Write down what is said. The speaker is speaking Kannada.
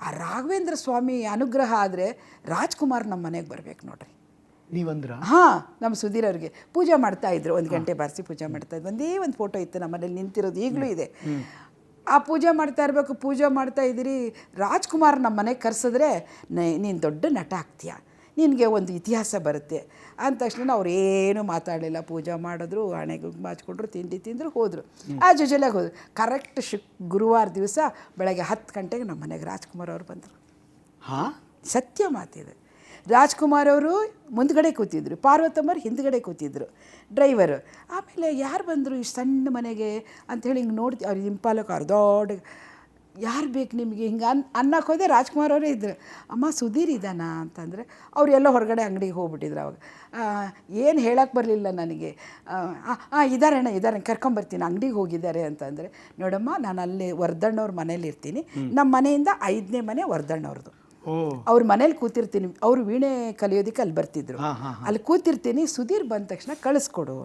ಆ ರಾಘವೇಂದ್ರ ಸ್ವಾಮಿ ಅನುಗ್ರಹ ಆದರೆ ರಾಜ್ಕುಮಾರ್ ನಮ್ಮ ಮನೆಗೆ ಬರ್ಬೇಕು ನೋಡ್ರಿ. ನೀವಂದ್ರ? ಹಾಂ ನಮ್ಮ ಸುಧೀರ್ ಅವ್ರಿಗೆ. ಪೂಜೆ ಮಾಡ್ತಾ ಇದ್ರು. ಒಂದು ಗಂಟೆ ಬಾರಿಸಿ ಪೂಜೆ ಮಾಡ್ತಾ ಇದ್ರು. ಒಂದೇ ಒಂದು ಫೋಟೋ ಇತ್ತು ನಮ್ಮ ಮನೇಲಿ ನಿಂತಿರೋದು. ಈಗಲೂ ಇದೆ. ಆ ಪೂಜೆ ಮಾಡ್ತಾ ಇರಬೇಕು ಪೂಜೆ ಮಾಡ್ತಾ ಇದ್ದೀರಿ. ರಾಜ್ಕುಮಾರ್ ನಮ್ಮ ಮನೆಗೆ ಕರೆಸಿದ್ರೆ ನೀನು ದೊಡ್ಡ ನಟ ಆಗ್ತೀಯ? ನಿನಗೆ ಒಂದು ಇತಿಹಾಸ ಬರುತ್ತೆ. ಅಂದ ತಕ್ಷಣ ಅವ್ರು ಏನೂ ಮಾತಾಡಲಿಲ್ಲ. ಪೂಜೆ ಮಾಡಿದ್ರು ಹಣೆಗೆ ಮಾಚ್ಕೊಂಡ್ರು ತಿಂಡಿ ತಿಂದರು ಹೋದರು. ಆ ಜೊಜೆಲಾಗಿ ಹೋದರು. ಕರೆಕ್ಟ್ ಶುಕ್ ಗುರುವಾರ ದಿವಸ ಬೆಳಗ್ಗೆ ಹತ್ತು ಗಂಟೆಗೆ ನಮ್ಮ ಮನೆಗೆ ರಾಜ್ಕುಮಾರ್ ಅವರು ಬಂದರು. ಹಾಂ? ಸತ್ಯ ಮಾತಿದೆ ರಾಜ್ಕುಮಾರ್ ಅವರು ಮುಂದ್ಗಡೆ ಕೂತಿದ್ರು. ಪಾರ್ವತಮ್ಮರು ಹಿಂದ್ಗಡೆ ಕೂತಿದ್ರು. ಡ್ರೈವರು ಆಮೇಲೆ ಯಾರು ಬಂದರು? ಇಷ್ಟು ಸಣ್ಣ ಮನೆಗೆ ಅಂಥೇಳಿ ಹಿಂಗೆ ನೋಡ್ತಿ ಅವ್ರು ಇಂಪಾಲಕ್ಕೆ ಅವ್ರು ದೊಡ್ಡ ಯಾರು ಬೇಕು ನಿಮಗೆ? ಹಿಂಗೆ ಅನ್ ಅನ್ನಕ್ಕೆ ಹೋದೆ ರಾಜ್ಕುಮಾರ್ ಅವರೇ ಇದ್ದರು ಅಮ್ಮ ಸುಧೀರ್ ಇದ್ದಾನ ಅಂತಂದರೆ ಅವರೆಲ್ಲ ಎಲ್ಲ ಹೊರಗಡೆ ಅಂಗಡಿಗೆ ಹೋಗ್ಬಿಟ್ಟಿದ್ರು ಅವಾಗ. ಏನು ಹೇಳಕ್ಕೆ ಬರಲಿಲ್ಲ ನನಗೆ. ಹಾಂ ಇದ್ದಾರೆ ಅಣ್ಣ ಇದ್ದಾರೆ ಕರ್ಕೊಂಬರ್ತೀನಿ ಅಂಗಡಿಗೆ ಹೋಗಿದ್ದಾರೆ ಅಂತಂದರೆ ನೋಡಮ್ಮ ನಾನು ಅಲ್ಲಿ ವರ್ಧಣ್ಣವ್ರ ಮನೇಲಿ ಇರ್ತೀನಿ. ನಮ್ಮ ಮನೆಯಿಂದ ಐದನೇ ಮನೆ ವರ್ಧಣ್ಣವ್ರದ್ದು ಅವ್ರ ಮನೇಲಿ ಕೂತಿರ್ತೀನಿ. ಅವ್ರು ವೀಣೆ ಕಲಿಯೋದಕ್ಕೆ ಅಲ್ಲಿ ಬರ್ತಿದ್ರು. ಅಲ್ಲಿ ಕೂತಿರ್ತೀನಿ ಸುಧೀರ್ ಬಂದ ತಕ್ಷಣ ಕಳಿಸ್ಕೊಡು